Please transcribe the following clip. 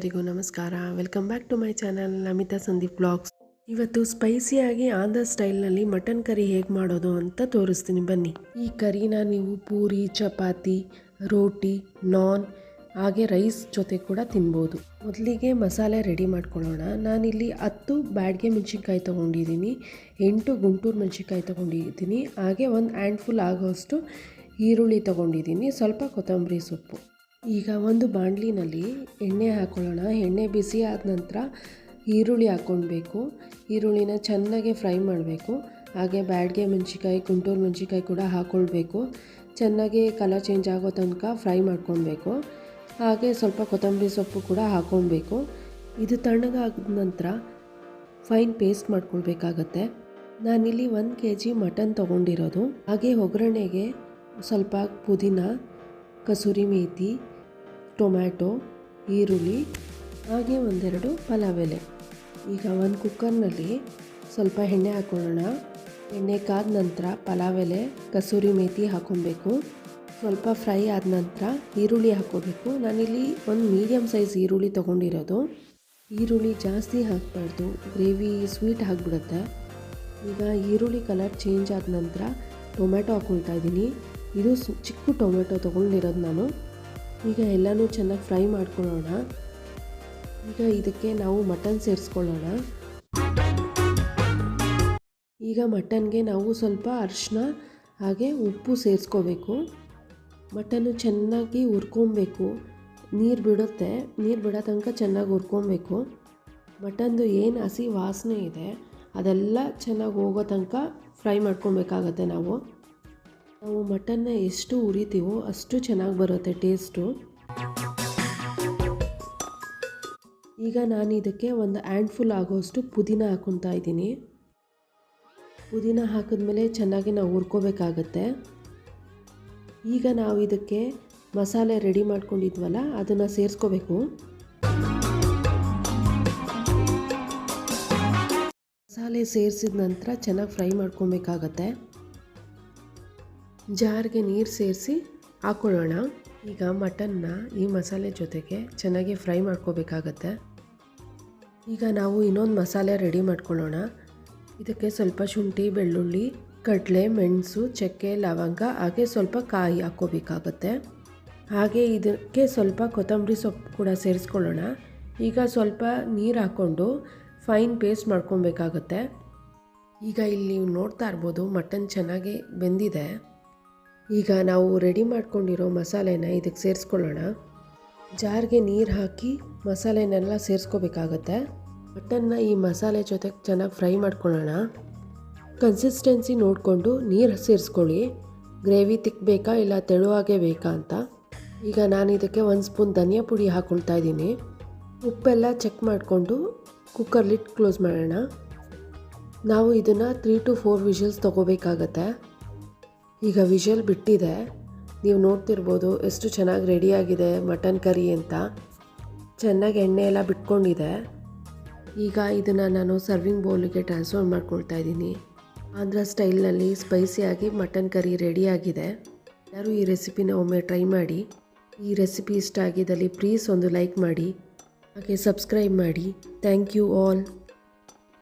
ಎಲ್ಲರಿಗೂ ನಮಸ್ಕಾರ. Welcome back to my channel Namita Sandeep blogs ಇವತ್ತು ಸ್ಪೈಸಿಯಾಗಿ ಆಂಧ್ರ ಸ್ಟೈಲ್ನಲ್ಲಿ ಮಟನ್ ಕರಿ ಹೇಗೆ ಮಾಡೋದು ಅಂತ ತೋರಿಸ್ತೀನಿ. ಬನ್ನಿ. ಈ ಕರಿನ ನೀವು ಪೂರಿ, ಚಪಾತಿ, ರೋಟಿ ನಾನ್ ಹಾಗೆ ರೈಸ್ ಜೊತೆ ಕೂಡ ತಿನ್ಬೋದು. ಮೊದಲಿಗೆ ಮಸಾಲೆ ರೆಡಿ ಮಾಡ್ಕೊಳ್ಳೋಣ. ನಾನಿಲ್ಲಿ ಹತ್ತು ಬ್ಯಾಡ್ಗೆ ಮೆಣಸಿನ್ಕಾಯಿ ತೊಗೊಂಡಿದ್ದೀನಿ, ಎಂಟು ಗುಂಟೂರು ಮೆಣಸಿನ್ಕಾಯಿ ತೊಗೊಂಡಿದ್ದೀನಿ, ಹಾಗೆ ಒಂದು ಹ್ಯಾಂಡ್ಫುಲ್ ಆಗೋಷ್ಟು ಈರುಳ್ಳಿ ತೊಗೊಂಡಿದ್ದೀನಿ, ಸ್ವಲ್ಪ ಕೊತ್ತಂಬರಿ ಸೊಪ್ಪು. ಈಗ ಒಂದು ಬಾಣಲಿನಲ್ಲಿ ಎಣ್ಣೆ ಹಾಕ್ಕೊಳ್ಳೋಣ ಎಣ್ಣೆ ಬಿಸಿ ಆದ ನಂತರ ಈರುಳ್ಳಿ ಹಾಕ್ಕೊಳ್ಬೇಕು. ಈರುಳ್ಳಿನ ಚೆನ್ನಾಗಿ ಫ್ರೈ ಮಾಡಬೇಕು. ಹಾಗೆ ಬ್ಯಾಡ್ಗೆ ಮೆಣಸಿಕಾಯಿ ಗುಂಟೂರು ಮೆಣಸಿಕಾಯಿ ಕೂಡ ಹಾಕ್ಕೊಳ್ಬೇಕು ಚೆನ್ನಾಗಿ ಕಲರ್ ಚೇಂಜ್ ಆಗೋ ತನಕ ಫ್ರೈ ಮಾಡ್ಕೊಳ್ಬೇಕು. ಹಾಗೆ ಸ್ವಲ್ಪ ಕೊತ್ತಂಬರಿ ಸೊಪ್ಪು ಕೂಡ ಹಾಕ್ಕೊಳ್ಬೇಕು ಇದು ತಣ್ಣಗಾದ ನಂತರ ಫೈನ್ ಪೇಸ್ಟ್ ಮಾಡ್ಕೊಳ್ಬೇಕಾಗತ್ತೆ. ನಾನಿಲ್ಲಿ ಒಂದು ಕೆ ಜಿ ಮಟನ್ ತೊಗೊಂಡಿರೋದು. ಹಾಗೆ ಒಗ್ಗರಣೆಗೆ ಸ್ವಲ್ಪ ಪುದೀನ, ಕಸೂರಿ ಮೇಥಿ ಟೊಮ್ಯಾಟೊ, ಈರುಳ್ಳಿ, ಹಾಗೆ ಒಂದೆರಡು ಪಲಾವ್ ಎಲೆ ಈಗ ಒಂದು ಕುಕ್ಕರ್ನಲ್ಲಿ ಸ್ವಲ್ಪ ಎಣ್ಣೆ ಹಾಕ್ಕೊಳ್ಳೋಣ ಎಣ್ಣೆ ಕಾದ ನಂತರ ಪಲಾವ್ ಎಲೆ ಕಸೂರಿ ಮೇತಿ ಹಾಕ್ಕೊಬೇಕು ಸ್ವಲ್ಪ ಫ್ರೈ ಆದ ನಂತರ ಈರುಳ್ಳಿ ಹಾಕ್ಕೋಬೇಕು ನಾನಿಲ್ಲಿ ಒಂದು ಮೀಡಿಯಮ್ ಸೈಜ್ ಈರುಳ್ಳಿ ತೊಗೊಂಡಿರೋದು. ಈರುಳ್ಳಿ ಜಾಸ್ತಿ ಹಾಕಬಾರ್ದು. ಗ್ರೇವಿ ಸ್ವೀಟ್ ಆಗಿಬಿಡುತ್ತೆ. ಈಗ ಈರುಳ್ಳಿ ಕಲರ್ ಚೇಂಜ್ ಆದ ನಂತರ ಟೊಮೆಟೊ ಹಾಕ್ಕೊಳ್ತಾ ಇದ್ದೀನಿ. ಇದು ಚಿಕ್ಕ ಟೊಮೆಟೊ ತೊಗೊಂಡಿರೋದು ನಾನು. ಈಗ ಎಲ್ಲನೂ ಚೆನ್ನಾಗಿ ಫ್ರೈ ಮಾಡ್ಕೊಳ್ಳೋಣ. ಈಗ ಇದಕ್ಕೆ ನಾವು ಮಟನ್ ಸೇರಿಸ್ಕೊಳ್ಳೋಣ. ಈಗ ಮಟನ್ಗೆ ನಾವು ಸ್ವಲ್ಪ ಅರಿಶಿನ ಹಾಗೆ ಉಪ್ಪು ಸೇರಿಸ್ಕೋಬೇಕು. ಮಟನ್ನು ಚೆನ್ನಾಗಿ ಹುರ್ಕೊಬೇಕು. ನೀರು ಬಿಡುತ್ತೆ. ನೀರು ಬಿಡೋ ತನಕ ಚೆನ್ನಾಗಿ ಹುರ್ಕೊಬೇಕು. ಮಟನ್ದು ಏನು ಹಸಿ ವಾಸನೆ ಇದೆ, ಅದೆಲ್ಲ ಚೆನ್ನಾಗಿ ಹೋಗೋ ತನಕ ಫ್ರೈ ಮಾಡ್ಕೊಬೇಕಾಗತ್ತೆ ನಾವು. ನಾವು ಮಟನ್ನ ಎಷ್ಟು ಉರಿತೀವೋ ಅಷ್ಟು ಚೆನ್ನಾಗಿ ಬರುತ್ತೆ ಟೇಸ್ಟು. ಈಗ ನಾನು ಇದಕ್ಕೆ ಒಂದು ಹ್ಯಾಂಡ್ಫುಲ್ ಆಗೋಷ್ಟು ಪುದೀನ ಹಾಕೊತಾ ಇದ್ದೀನಿ. ಪುದೀನ ಹಾಕಿದ್ಮೇಲೆ ಚೆನ್ನಾಗಿ ನಾವು ಹುರ್ಕೋಬೇಕಾಗತ್ತೆ. ಈಗ ನಾವು ಇದಕ್ಕೆ ಮಸಾಲೆ ರೆಡಿ ಮಾಡ್ಕೊಂಡಿದ್ವಲ್ಲ, ಅದನ್ನು ಸೇರಿಸ್ಕೋಬೇಕು. ಮಸಾಲೆ ಸೇರಿಸಿದ ನಂತರ ಚೆನ್ನಾಗಿ ಫ್ರೈ ಮಾಡ್ಕೊಬೇಕಾಗತ್ತೆ ಜಾರ್ಗೆ ನೀರು ಸೇರಿಸಿ ಹಾಕ್ಕೊಳ್ಳೋಣ ಈಗ ಮಟನ್ನ ಈ ಮಸಾಲೆ ಜೊತೆಗೆ ಚೆನ್ನಾಗಿ ಫ್ರೈ ಮಾಡ್ಕೋಬೇಕಾಗತ್ತೆ. ಈಗ ನಾವು ಇನ್ನೊಂದು ಮಸಾಲೆ ರೆಡಿ ಮಾಡ್ಕೊಳ್ಳೋಣ. ಇದಕ್ಕೆ ಸ್ವಲ್ಪ ಶುಂಠಿ, ಬೆಳ್ಳುಳ್ಳಿ, ಕಡಲೆ, ಮೆಣಸು, ಚಕ್ಕೆ, ಲವಂಗ, ಹಾಗೆ ಸ್ವಲ್ಪ ಕಾಯಿ ಹಾಕ್ಕೋಬೇಕಾಗತ್ತೆ. ಹಾಗೆ ಇದಕ್ಕೆ ಸ್ವಲ್ಪ ಕೊತ್ತಂಬರಿ ಸೊಪ್ಪು ಕೂಡ ಸೇರಿಸ್ಕೊಳ್ಳೋಣ. ಈಗ ಸ್ವಲ್ಪ ನೀರು ಹಾಕ್ಕೊಂಡು ಫೈನ್ ಪೇಸ್ಟ್ ಮಾಡ್ಕೊಬೇಕಾಗತ್ತೆ. ಈಗ ಇಲ್ಲಿ ನೀವು ನೋಡ್ತಾ ಇರ್ಬೋದು ಮಟನ್ ಚೆನ್ನಾಗಿ ಬೆಂದಿದೆ. ಈಗ ನಾವು ರೆಡಿ ಮಾಡ್ಕೊಂಡಿರೋ ಮಸಾಲೆನ ಇದಕ್ಕೆ ಸೇರಿಸ್ಕೊಳ್ಳೋಣ. ಜಾರ್ಗೆ ನೀರು ಹಾಕಿ ಮಸಾಲೆನೆಲ್ಲ ಸೇರಿಸ್ಕೋಬೇಕಾಗತ್ತೆ. ಮಟನ್ನ ಈ ಮಸಾಲೆ ಜೊತೆಗೆ ಚೆನ್ನಾಗಿ ಫ್ರೈ ಮಾಡ್ಕೊಳ್ಳೋಣ. ಕನ್ಸಿಸ್ಟೆನ್ಸಿ ನೋಡಿಕೊಂಡು ನೀರು ಸೇರಿಸ್ಕೊಳ್ಳಿ. ಗ್ರೇವಿ ತಿಕ್ಕಬೇಕಾ ಇಲ್ಲ ತೆಳುವಾಗೆ ಬೇಕಾ ಅಂತ. ಈಗ ನಾನು ಇದಕ್ಕೆ ಒಂದು ಸ್ಪೂನ್ ಧನಿಯಾ ಪುಡಿ ಹಾಕ್ಕೊಳ್ತಾ ಇದ್ದೀನಿ. ಉಪ್ಪೆಲ್ಲ ಚೆಕ್ ಮಾಡಿಕೊಂಡು ಕುಕ್ಕರ್ ಲಿಟ್ ಕ್ಲೋಸ್ ಮಾಡೋಣ. ನಾವು ಇದನ್ನು ತ್ರೀ ಟು ಫೋರ್ ವಿಷಲ್ಸ್ ತೊಗೋಬೇಕಾಗತ್ತೆ. ಈಗ ವಿಷಲ್ ಬಿಟ್ಟಿದೆ. ನೀವು ನೋಡ್ತಿರ್ಬೋದು ಎಷ್ಟು ಚೆನ್ನಾಗಿ ರೆಡಿಯಾಗಿದೆ ಮಟನ್ ಕರಿ ಅಂತ. ಚೆನ್ನಾಗಿ ಎಣ್ಣೆ ಎಲ್ಲ ಬಿಟ್ಕೊಂಡಿದೆ. ಈಗ ಇದನ್ನು ನಾನು ಸರ್ವಿಂಗ್ ಬೌಲಿಗೆ ಟ್ರಾನ್ಸ್ಫರ್ ಮಾಡ್ಕೊಳ್ತಾ ಇದ್ದೀನಿ. ಆಂಧ್ರ ಸ್ಟೈಲ್ನಲ್ಲಿ ಸ್ಪೈಸಿಯಾಗಿ ಮಟನ್ ಕರಿ ರೆಡಿಯಾಗಿದೆ. ಯಾರು ಈ ರೆಸಿಪಿನ ಒಮ್ಮೆ ಟ್ರೈ ಮಾಡಿ. ಈ ರೆಸಿಪಿ ಇಷ್ಟ ಆಗಿದ್ದಲ್ಲಿ ಪ್ಲೀಸ್ ಒಂದು ಲೈಕ್ ಮಾಡಿ. ಹಾಗೆ ಸಬ್ಸ್ಕ್ರೈಬ್ ಮಾಡಿ. Thank you all.